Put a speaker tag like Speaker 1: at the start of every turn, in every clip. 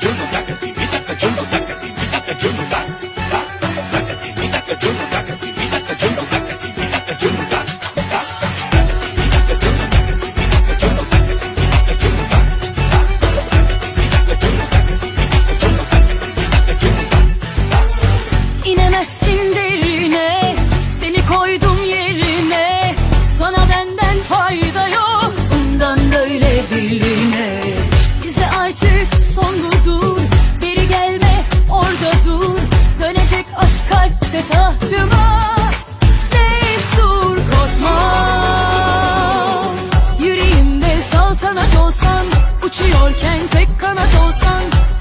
Speaker 1: yo nunca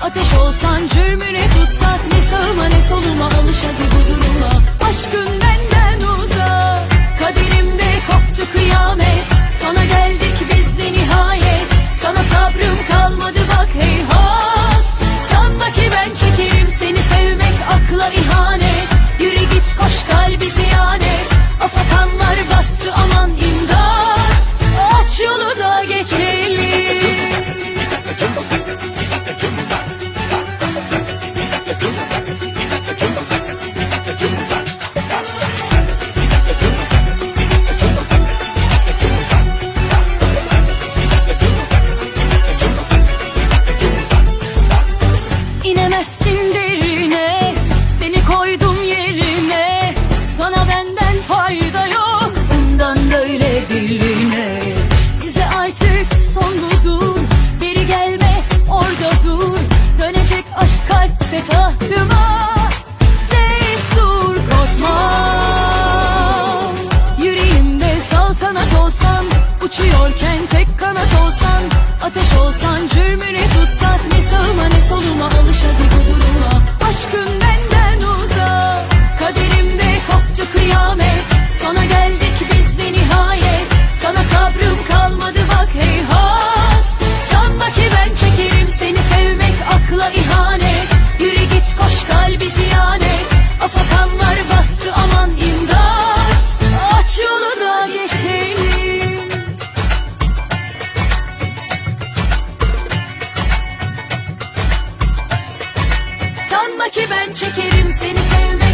Speaker 1: Ateş olsan cürmüne tutsak ne sağıma ne soluma Ateş olsan cüm sanma ki ben çekerim seni sevme.